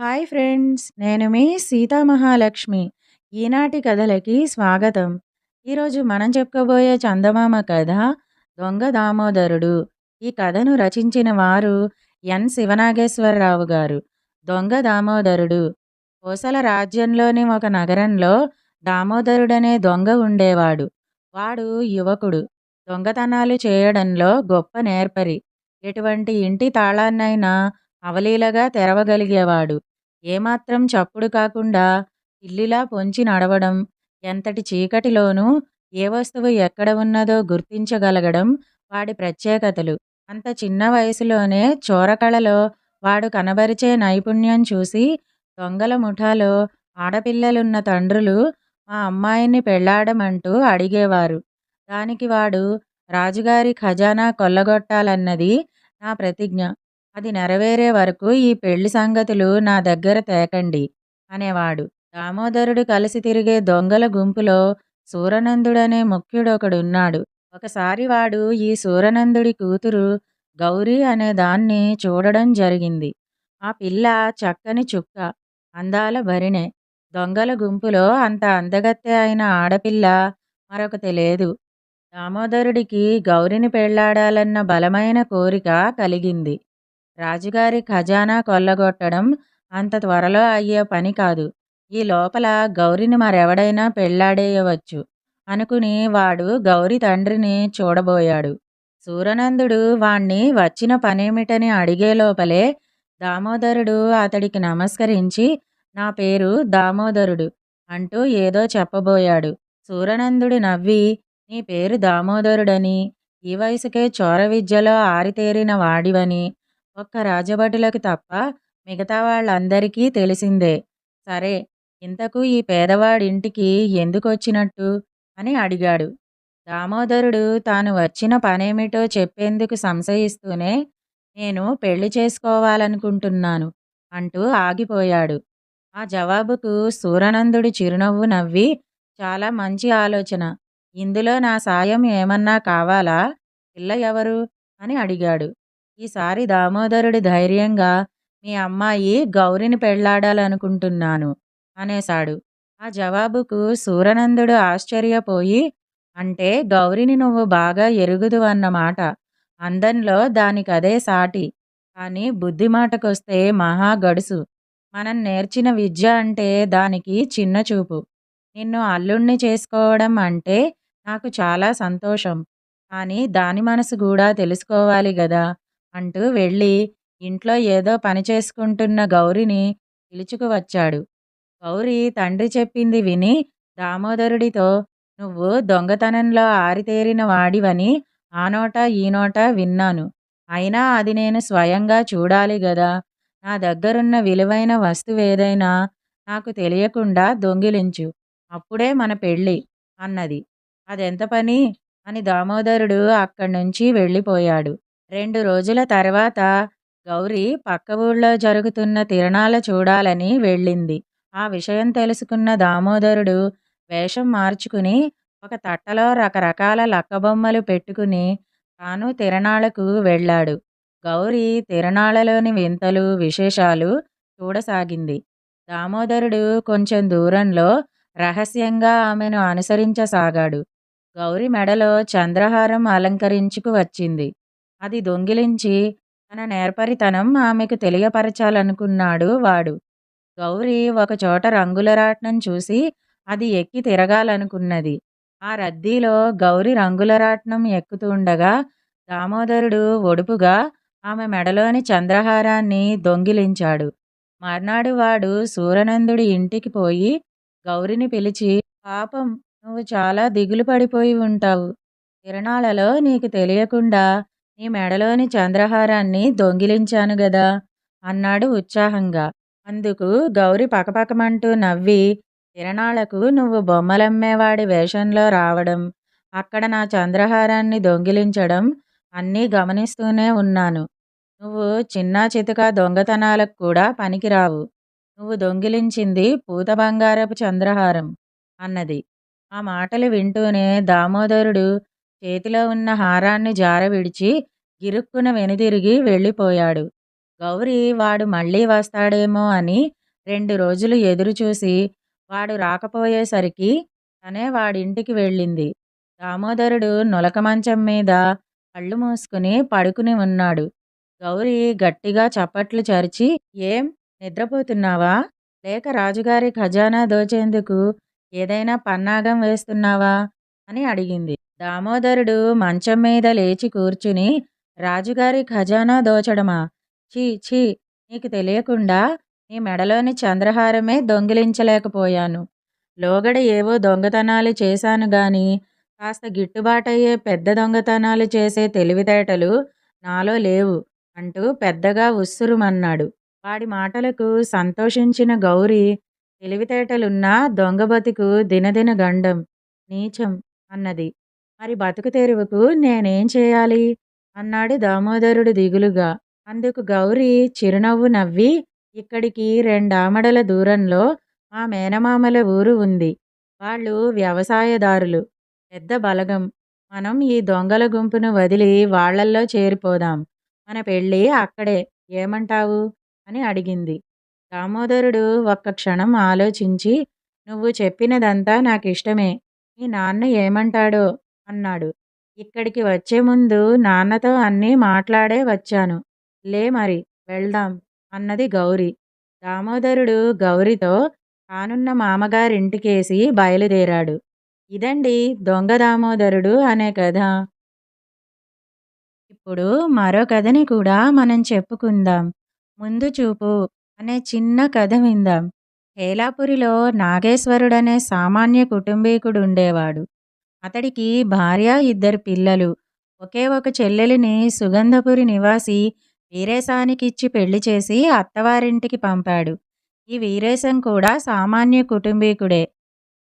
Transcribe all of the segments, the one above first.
Hi friends నేను మీ సీతామహాలక్ష్మి ఈనాటి కథలకి స్వాగతం. ఈరోజు మనం చెప్పుకోబోయే చందమామ కథ దొంగ దామోదరుడు. ఈ కథను రచించిన వారు ఎన్. శివనాగేశ్వరరావు గారు. దొంగ దామోదరుడు. కోసల రాజ్యంలోని ఒక నగరంలో దామోదరుడనే దొంగ ఉండేవాడు. వాడు యువకుడు. దొంగతనాలు చేయడంలో గొప్ప నేర్పరి. ఎటువంటి ఇంటి తాళాన్నైనా అవలీలగా తెరవగలిగేవాడు. ఏమాత్రం చప్పుడు కాకుండా పిల్లిలా పొంచి నడవడం ఎంతటి చీకటిలోనూ ఏ వస్తువు ఎక్కడ ఉన్నదో గుర్తించగలగడం వాడి ప్రత్యేకతలు. అంత చిన్న వయసులోనే చోరకళలో వాడు కనబరిచే నైపుణ్యం చూసి దొంగల ముఠాలో ఆడపిల్లలున్న తండ్రులు మా అమ్మాయిని పెళ్ళాడమంటూ అడిగేవారు. దానికి వాడు రాజుగారి ఖజానా కొల్లగొట్టాలన్నది నా ప్రతిజ్ఞ. అది నెరవేరే వరకు ఈ పెళ్ళి సంగతులు నా దగ్గర తేకండి అనేవాడు. దామోదరుడు కలిసి తిరిగే దొంగల గుంపులో సూరనందుడనే ముఖ్యుడొకడున్నాడు. ఒకసారి వాడు ఈ సూరనందుడి కూతురు గౌరీ అనే దాన్ని చూడడం జరిగింది. ఆ పిల్ల చక్కని చుక్క అందాల భరిణే. దొంగల గుంపులో అంత అందగత్తె అయిన ఆడపిల్ల మరొకటి లేదు. దామోదరుడికి గౌరిని పెళ్ళాడాలన్న బలమైన కోరిక కలిగింది. రాజుగారి ఖజానా కొల్లగొట్టడం అంత త్వరలో అయ్యే పని కాదు. ఈ లోపల గౌరిని మరెవడైనా పెళ్ళాడేయవచ్చు అనుకుని వాడు గౌరి తండ్రిని చూడబోయాడు. సూరనందుడు వాణ్ణి వచ్చిన పనేమిటని అడిగే లోపలే దామోదరుడు అతడికి నమస్కరించి నా పేరు దామోదరుడు అంటూ ఏదో చెప్పబోయాడు. సూరనందుడు నవ్వి నీ పేరు దామోదరుడని ఈ వయసుకే చోర విద్యలో ఆరితేరిన వాడివని ఒక్క రాజభటులకు తప్ప మిగతా వాళ్ళందరికీ తెలిసిందే. సరే ఇంతకు ఈ పేదవాడింటికి ఎందుకొచ్చినట్టు? అని అడిగాడు. దామోదరుడు తాను వచ్చిన పనేమిటో చెప్పేందుకు సంశయిస్తూనే నేను పెళ్ళి చేసుకోవాలనుకుంటున్నాను అంటూ ఆగిపోయాడు. ఆ జవాబుకు సూరనందుడు చిరునవ్వు నవ్వి చాలా మంచి ఆలోచన. ఇందులో నా సాయం ఏమన్నా కావాలా? పిల్ల ఎవరు? అని అడిగాడు. ఈసారి దామోదరుడు ధైర్యంగా మీ అమ్మాయి గౌరిని పెళ్ళాడాలనుకుంటున్నాను అనేశాడు. ఆ జవాబుకు సూరనందుడు ఆశ్చర్యపోయి అంటే గౌరిని నువ్వు బాగా ఎరుగుదు అన్నమాట అందంలో దానికదే సాటి. కానీ బుద్ధి మాటకొస్తే మహా గడుసు. మనం నేర్చిన విద్య అంటే దానికి చిన్న చూపు. నిన్ను అల్లుణ్ణి చేసుకోవడం అంటే నాకు చాలా సంతోషం. కానీ దాని మనసు కూడా తెలుసుకోవాలి గదా. అంటూ వెళ్ళి ఇంట్లో ఏదో పని చేసుకుంటున్న గౌరిని పిలుచుకువచ్చాడు గౌరి తండ్రి చెప్పింది విని దామోదరుడితో నువ్వు దొంగతనంలో ఆరితేరిన వాడివని ఆ నోట ఈ నోట విన్నాను. అయినా అది నేను స్వయంగా చూడాలి గదా. నా దగ్గరున్న విలువైన వస్తువేదైనా నాకు తెలియకుండా దొంగిలించు. అప్పుడే మన పెళ్ళి అన్నది. అదెంత పని? అని దామోదరుడు అక్కడి నుంచి వెళ్ళిపోయాడు. రెండు రోజుల తర్వాత గౌరి పక్క ఊళ్ళో జరుగుతున్న తిరణాల చూడాలని వెళ్ళింది. ఆ విషయం తెలుసుకున్న దామోదరుడు వేషం మార్చుకుని ఒక తట్టలో రకరకాల లక్కబొమ్మలు పెట్టుకుని తాను తిరణాలకు వెళ్ళాడు. గౌరి తిరణాలలోని వింతలు విశేషాలు చూడసాగింది. దామోదరుడు కొంచెం దూరంలో రహస్యంగా ఆమెను అనుసరించసాగాడు. గౌరి మెడలో చంద్రహారం అలంకరించుకు వచ్చింది. అది దొంగిలించి తన నేర్పరితనం ఆమెకు తెలియపరచాలనుకున్నాడు వాడు. గౌరి ఒకచోట రంగుల రాట్నం చూసి అది ఎక్కి తిరగాలనుకున్నది. ఆ రద్దీలో గౌరి రంగుల రాట్నం ఎక్కుతుండగా దామోదరుడు ఒడుపుగా ఆమె మెడలోని చంద్రహారాన్ని దొంగిలించాడు. మర్నాడు వాడు సూరనందుడి ఇంటికి పోయి గౌరిని పిలిచి పాపం నువ్వు చాలా దిగులు పడిపోయి ఉంటావు. తిరణాలలో నీకు తెలియకుండా నీ మెడలోని చంద్రహారాన్ని దొంగిలించాను గదా అన్నాడు ఉత్సాహంగా. అందుకు గౌరి పకపకమంటూ నవ్వి తిరణాలకు నువ్వు బొమ్మలమ్మేవాడి వేషంలో రావడం అక్కడ నా చంద్రహారాన్ని దొంగిలించడం అన్నీ గమనిస్తూనే ఉన్నాను. నువ్వు చిన్నా చితక దొంగతనాలకు కూడా పనికిరావు. నువ్వు దొంగిలించింది పూత బంగారపు చంద్రహారం అన్నది. ఆ మాటలు వింటూనే దామోదరుడు చేతిలో ఉన్న హారాన్ని జార విడిచి గిరుక్కున వెనుదిరిగి వెళ్ళిపోయాడు గౌరి వాడు మళ్ళీ వస్తాడేమో అని రెండు రోజులు ఎదురుచూసి వాడు రాకపోయేసరికి తనే వాడింటికి వెళ్ళింది. దామోదరుడు నులక మంచం మీద కళ్ళు మూసుకుని పడుకుని ఉన్నాడు. గౌరి గట్టిగా చప్పట్లు చరిచి ఏం నిద్రపోతున్నావా? లేక రాజుగారి ఖజానా దోచేందుకు ఏదైనా పన్నాగం వేస్తున్నావా? అని అడిగింది. దామోదరుడు మంచం మీద లేచి కూర్చుని రాజుగారి ఖజానా దోచడమా? ఛీ ఛీ నీకు తెలియకుండా నీ మెడలోని చంద్రహారమే దొంగిలించలేకపోయాను. లోగడ ఏవో దొంగతనాలు చేశాను గాని కాస్త గిట్టుబాటయ్యే పెద్ద దొంగతనాలు చేసే తెలివితేటలు నాలో లేవు అంటూ పెద్దగా ఉస్సురుమన్నాడు. వాడి మాటలకు సంతోషించిన గౌరి తెలివితేటలున్నా దొంగ బతుకు దినదిన గండం, నీచం అన్నది. మరి బతుకు తెరువుకు నేనేం చేయాలి? అన్నాడు దామోదరుడు దిగులుగా. అందుకు గౌరి చిరునవ్వు నవ్వి ఇక్కడికి రెండామడల దూరంలో మా మేనమామల ఊరు ఉంది. వాళ్ళు వ్యవసాయదారులు. పెద్ద బలగం. మనం ఈ దొంగల గుంపును వదిలి వాళ్ళల్లో చేరిపోదాం. మన పెళ్ళి అక్కడే ఏమంటావు? అని అడిగింది. దామోదరుడు ఒక్క క్షణం ఆలోచించి నువ్వు చెప్పినదంతా నాకిష్టమే. మీ నాన్న ఏమంటాడో? అన్నాడు. ఇక్కడికి వచ్చే ముందు నాన్నతో అన్నీ మాట్లాడే వచ్చాను. లే మరి వెళ్దాం అన్నది గౌరి. దామోదరుడు గౌరితో కానున్న మామగారింటికేసి బయలుదేరాడు. ఇదండీ దొంగ దామోదరుడు అనే కథ. ఇప్పుడు మరో కథని కూడా మనం చెప్పుకుందాం. ముందు చూపు అనే చిన్న కథ విందాం. హేలాపురిలో నాగేశ్వరుడనే సామాన్య కుటుంబీకుడుండేవాడు. అతడికి భార్య, ఇద్దరు పిల్లలు. ఒకే ఒక చెల్లెలిని సుగంధపురి నివాసి వీరేశానికిచ్చి పెళ్ళి చేసి అత్తవారింటికి పంపాడు. ఈ వీరేశం కూడా సామాన్య కుటుంబీకుడే.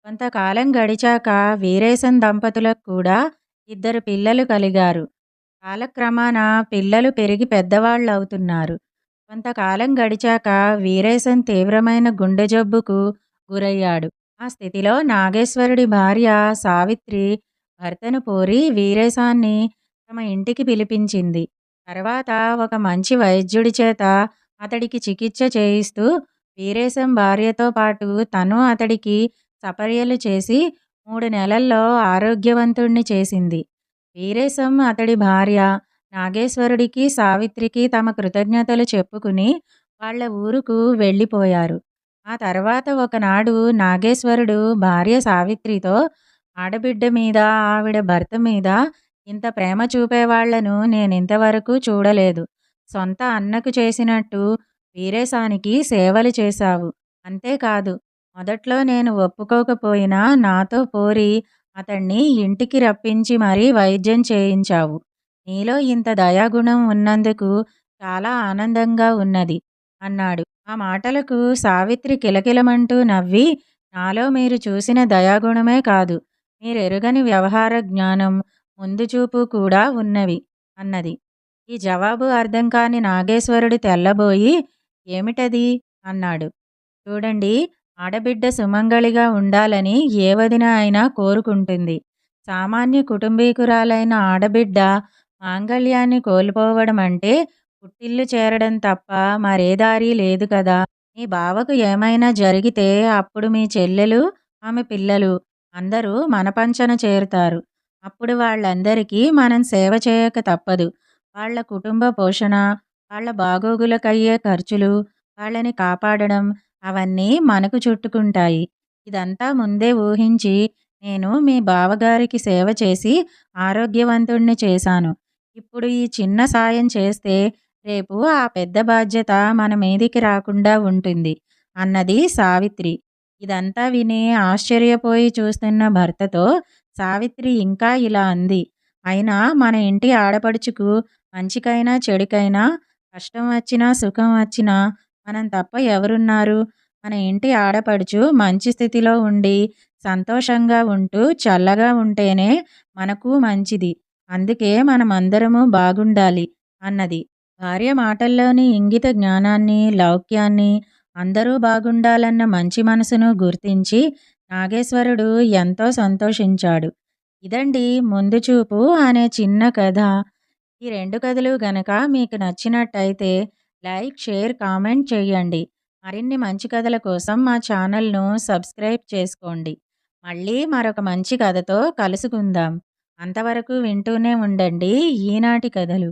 కొంతకాలం గడిచాక వీరేశం దంపతులకు కూడా ఇద్దరు పిల్లలు కలిగారు. కాలక్రమాన పిల్లలు పెరిగి పెద్దవాళ్ళవుతున్నారు. కొంతకాలం గడిచాక వీరేశం తీవ్రమైన గుండె జబ్బుకు గురయ్యాడు. ఆ స్థితిలో నాగేశ్వరుడి భార్య సావిత్రి భర్తను పోరి వీరేశాన్ని తమ ఇంటికి పిలిపించింది. తర్వాత ఒక మంచి వైద్యుడి చేత అతడికి చికిత్స చేయిస్తూ వీరేశం భార్యతో పాటు తను అతడికి సపర్యలు చేసి మూడు నెలల్లో ఆరోగ్యవంతుణ్ణి చేసింది. వీరేశం, అతడి భార్య నాగేశ్వరుడికి, సావిత్రికి తమ కృతజ్ఞతలు చెప్పుకుని వాళ్ళ ఊరుకు వెళ్ళిపోయారు. ఆ తర్వాత ఒకనాడు నాగేశ్వరుడు భార్య సావిత్రితో ఆడబిడ్డ మీద, ఆవిడ భర్త మీద ఇంత ప్రేమ చూపేవాళ్ళను నేనింతవరకు చూడలేదు. సొంత అన్నకు చేసినట్టు వీరేశానికి సేవలు చేశావు. అంతేకాదు మొదట్లో నేను ఒప్పుకోకపోయినా నాతో పోరి అతణ్ణి ఇంటికి రప్పించి మరీ వైద్యం చేయించావు. నీలో ఇంత దయాగుణం ఉన్నందుకు చాలా ఆనందంగా ఉన్నది అన్నాడు. ఆ మాటలకు సావిత్రి కిలకిలమంటూ నవ్వి నాలో మీరు చూసిన దయాగుణమే కాదు, మీరెరుగని వ్యవహార జ్ఞానం, ముందుచూపు కూడా ఉన్నవి అన్నది. ఈ జవాబు అర్థం కాని నాగేశ్వరుడు తెల్లబోయి ఏమిటది? అన్నాడు. చూడండి ఆడబిడ్డ సుమంగళిగా ఉండాలని ఏ వదిన అయినా కోరుకుంటుంది. సామాన్య కుటుంబీకురాలైన ఆడబిడ్డ ఆంగళ్యాన్ని కోల్పోవడం అంటే పుట్టిల్లు చేరడం తప్ప మరే దారి లేదు కదా! మీ బావకు ఏమైనా జరిగితే అప్పుడు మీ చెల్లెలు, ఆమె పిల్లలు అందరూ మన పంచన చేరుతారు. అప్పుడు వాళ్ళందరికీ మనం సేవ చేయక తప్పదు. వాళ్ళ కుటుంబ పోషణ, వాళ్ళ బాగోగులకయ్యే ఖర్చులు, వాళ్ళని కాపాడడం అవన్నీ మనకు చుట్టుకుంటాయి. ఇదంతా ముందే ఊహించి నేను మీ బావగారికి సేవ చేసి ఆరోగ్యవంతుణ్ణి చేశాను. ఇప్పుడు ఈ చిన్న సాయం చేస్తే రేపు ఆ పెద్ద బాధ్యత మన మీదికి రాకుండా ఉంటుంది అన్నది సావిత్రి. ఇదంతా విని ఆశ్చర్యపోయి చూస్తున్న భర్తతో సావిత్రి ఇంకా ఇలా అంది. అయినా మన ఇంటి ఆడపడుచుకు మంచికైనా చెడుకైనా కష్టం వచ్చినా సుఖం వచ్చినా మనం తప్ప ఎవరున్నారు? మన ఇంటి ఆడపడుచు మంచి స్థితిలో ఉండి సంతోషంగా ఉంటూ చల్లగా ఉంటేనే మనకు మంచిది. అందుకే మనమందరము బాగుండాలి అన్నది. భార్య మాటల్లోని ఇంగిత జ్ఞానాన్ని, లౌక్యాన్ని, అందరూ బాగుండాలన్న మంచి మనసును గుర్తించి నాగేశ్వరుడు ఎంతో సంతోషించాడు. ఇదండి ముందు చూపు అనే చిన్న కథ. ఈ రెండు కథలు గనక మీకు నచ్చినట్టయితే లైక్, షేర్, కామెంట్ చేయండి. మరిన్ని మంచి కథల కోసం మా ఛానల్‌ను సబ్స్క్రైబ్ చేసుకోండి. మళ్ళీ మరొక మంచి కథతో కలుసుకుందాం. అంతవరకు వింటూనే ఉండండి ఈనాటి కథలు.